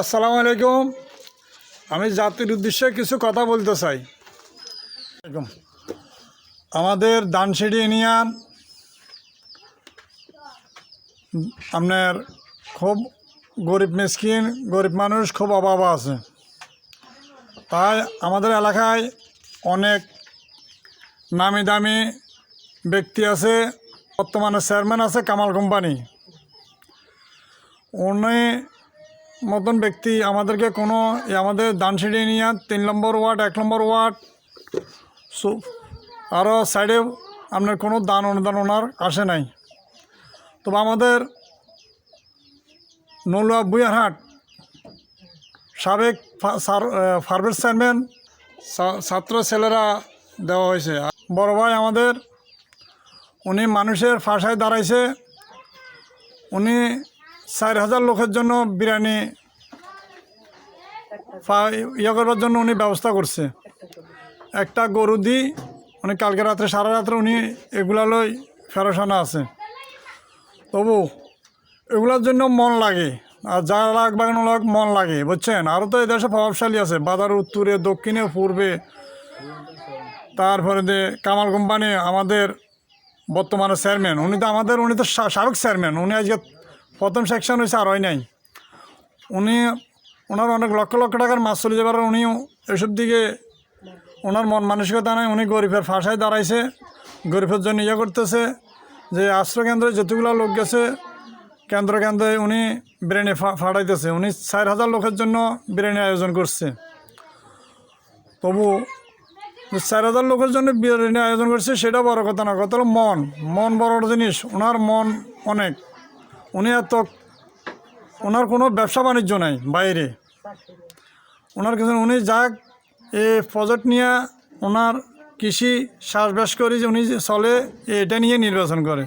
আসসালামু আলাইকুম। আমি জাতির উদ্দেশ্যে কিছু কথা বলতে চাই। আমাদের দানসিডি ইউনিয়ন আপনার খুব গরিব মিসকিন, গরিব মানুষ খুব অভাব আছে। তাই আমাদের এলাকায় অনেক নামি দামি ব্যক্তি আছে, বর্তমানে চেয়ারম্যান আছে কামাল কোম্পানি। উনি মতন ব্যক্তি, আমাদেরকে কোনো আমাদের দানসিডি নিয়ে তিন নম্বর ওয়ার্ড, এক নম্বর ওয়ার্ড। সো আরও সাইডে আপনার কোনো দান অনুদান ওনার আসে নাই। তবে আমাদের নলুয়া বুয়ারহাট সাবেক ফার্মের চেয়ারম্যান ছাত্র ছেলেরা দেওয়া হয়েছে। বড় ভাই আমাদের, উনি মানুষের ফাঁসায় দাঁড়াইছে। উনি চার হাজার লোকের জন্য বিরিয়ানি ইয়ে করবার জন্য উনি ব্যবস্থা করছে। একটা গরু দি উনি কালকে রাত্রে, সারা রাত্রে উনি এগুলা লই ফেরসানা আছে। তবু এগুলোর জন্য মন লাগে, আর যা বাগান লাগ মন লাগে, বুঝছেন? আরও তো এদেশে প্রভাবশালী আছে, বাজার উত্তরে, দক্ষিণে, পূর্বে। তারপরে যে কামাল কোম্পানি, আমাদের বর্তমানে চেয়ারম্যান উনি তো আমাদের, উনি তো সাবেক চেয়ারম্যান উনি আজকে প্রথম সেকশন হয়েছে আর হয় নাই। উনি, ওনার অনেক লক্ষ লক্ষ টাকার মাছ চলে যাবার উনিও এসব দিকে ওনার মন মানসিকতা নাই, উনি গরিবের ফাঁসায় দাঁড়াইছে, গরিবের জন্য ইয়ে করতেছে, যে আশ্রয় কেন্দ্রে যতগুলো লোক গেছে, কেন্দ্র কেন্দ্রে উনি বিরিয়ানি ফাটাইতেছে। উনি চার হাজার লোকের জন্য বিরিয়ানি আয়োজন করছে। তবু চার হাজার লোকের জন্য বিরিয়ানি আয়োজন করছে, সেটা বড় কথা না, কথা মন। মন বড় জিনিস, ওনার মন অনেক। উনি এত ওনার কোনো ব্যবসা বাণিজ্য নাই বাইরে। ওনার কিছু উনি যাক, এ প্রজেক্ট নিয়ে ওনার কৃষি চাষবাস করে যে উনি চলে এটা নিয়ে নির্বাচন করে।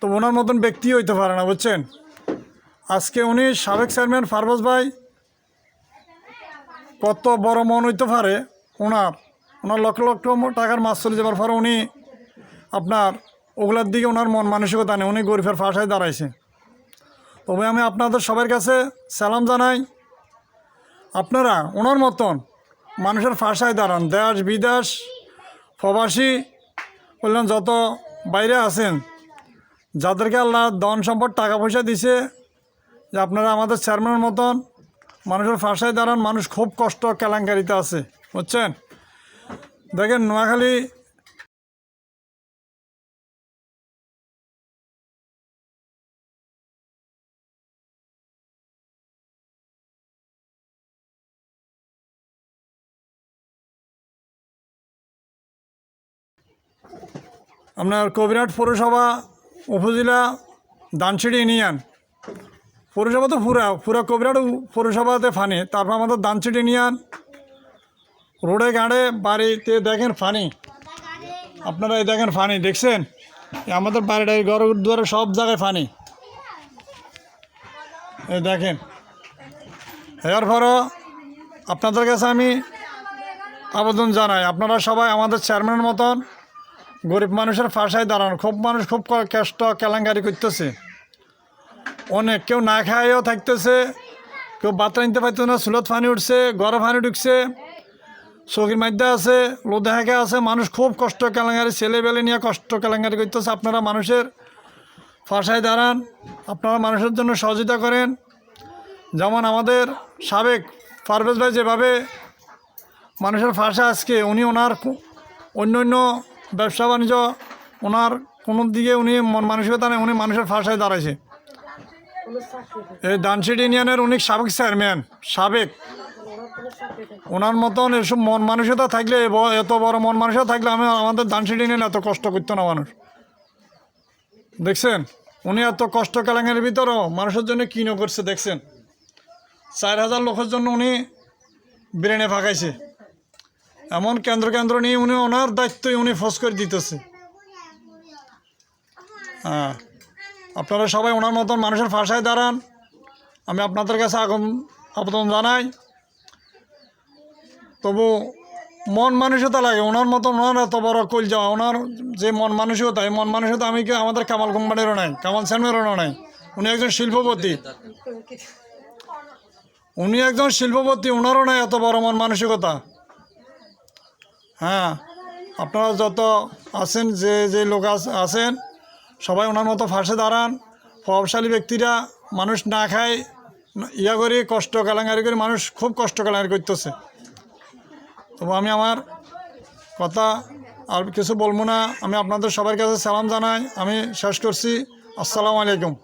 তো ওনার মতন ব্যক্তি হইতে পারে না, বুঝছেন? আজকে উনি সাবেক চেয়ারম্যান ফারবাজ ভাই, কত বড় মন হইতে পারে ওনার। ওনার লক্ষ লক্ষ টাকার মাছ চলে যাবার পরে উনি আপনার ওগুলার দিকে ওনার মন মানসিকতা নেই, উনি গরিবের ফাঁসায় দাঁড়াইছে। তবে আমি আপনাদের সবার কাছে সালাম জানাই, আপনারা ওনার মতন মানুষের ফাঁসায় দাঁড়ান, দেশ, বিদেশ, প্রবাসী, বললেন যত বাইরে আছেন, যাদেরকে আল্লাহ ধন সম্পদ, টাকা পয়সা দিছে, যে আপনারা আমাদের চেয়ারম্যানের মতন মানুষের ফাঁসায় দাঁড়ান, মানুষ খুব কষ্ট, কেলাঙ্কারিতে আছে, বুঝছেন? দেখেন নোয়াখালী আপনার কবিরাট পৌরসভা উপজেলা দানসিড়ি ইউনিয়ন। পৌরসভা তো পুরা পুরা কবিরাট পৌরসভাতে ফানি। তারপর আমাদের দানসিড়ি ইউনিয়ন, রোডে গাঁড়ে বাড়িতে দেখেন ফানি। আপনারা এই দেখেন ফানি, দেখছেন? আমাদের বাড়িটাই ঘর দুয়ারে সব জায়গায় ফানি। এই দেখেন। এর পরও আপনাদের কাছে আমি আবেদন জানাই, আপনারা সবাই আমাদের চেয়ারম্যানের মতন গরিব মানুষের ফাঁসায় দাঁড়ানো। খুব মানুষ খুব কষ্ট, কেলেঙ্কারি করতেছে। অনেক কেউ না খাইও থাকতেছে। কেউ বাতরা নিতে পারতো না, সুলত ফানি উঠছে, গড়ে ফানি ঢুকছে। চৌকির মধ্যে আছে লোদে হাঁকে আছে। মানুষ খুব কষ্ট, কেলেঙ্কারি ছেলে বেলে নিয়ে কষ্ট, কেলেঙ্কারি করতেছে। আপনারা মানুষের ফাঁসায় দাঁড়ান। আপনারা মানুষের জন্য সহযোগিতা করেন। যেমন আমাদের সাবেক পারভেজ ভাই যেভাবে মানুষের ফাঁসা আজকে, উনি ওনার অন্য অন্য ব্যবসা বাণিজ্য, ওনার কোনো দিকে উনি মন মানসিকতা নেই, উনি মানুষের ফাঁসায় দাঁড়াইছে। এই দানসিড ইউনিয়নের উনি সাবেক চেয়ারম্যান, সাবেক। ওনার মতন এসব মন মানসিকতা থাকলে এত বড় মন মানসিকতা থাকলে আমি আমাদের দানসিড ইউনিয়ন এত কষ্ট করতো না মানুষ। দেখছেন? উনি এত কষ্ট কেলেঙ্গের ভিতরেও মানুষের জন্য কী ন করছে, দেখছেন? চার হাজার লোকের জন্য উনি বিরিয়ানি ফাঁকাইছে। এমন কেন্দ্র কেন্দ্র নিয়ে উনি ওনার দায়িত্বই উনি ফোস করে দিতেছে। হ্যাঁ। আপনারা সবাই ওনার মতন মানুষের ফাঁসায় দাঁড়ান। আমি আপনাদের কাছে আগম, আবেদন জানাই। তবু মন মানসিকতা লাগে। ওনার মতন ওনার এত বড় কল যাওয়া, ওনার যে মন মানসিকতা, এই মন মানসিকতা আমি কি আমাদের কামাল কোম্পানিরও নাই, কামাল সেনেরও নাই। উনি একজন শিল্পপতি। উনি একজন শিল্পপতি, ওনারও নাই এত বড় মন মানসিকতা। হ্যাঁ আপনারা যত আছেন, যে যে লোক আছ- আছেন, সবাই ওনার মতো ফাঁসে দাঁড়ান। প্রভাবশালী ব্যক্তিরা মানুষ না খায় ইয়া করে, কষ্ট কালাঙ্গারি করে মানুষ খুব কষ্ট কালাঙ্গারি করতেছে। তবু আমি আমার কথা আর কিছু বলব না। আমি আপনাদের সবার কাছে সালাম জানাই। আমি শেষ করছি। আসসালামু আলাইকুম।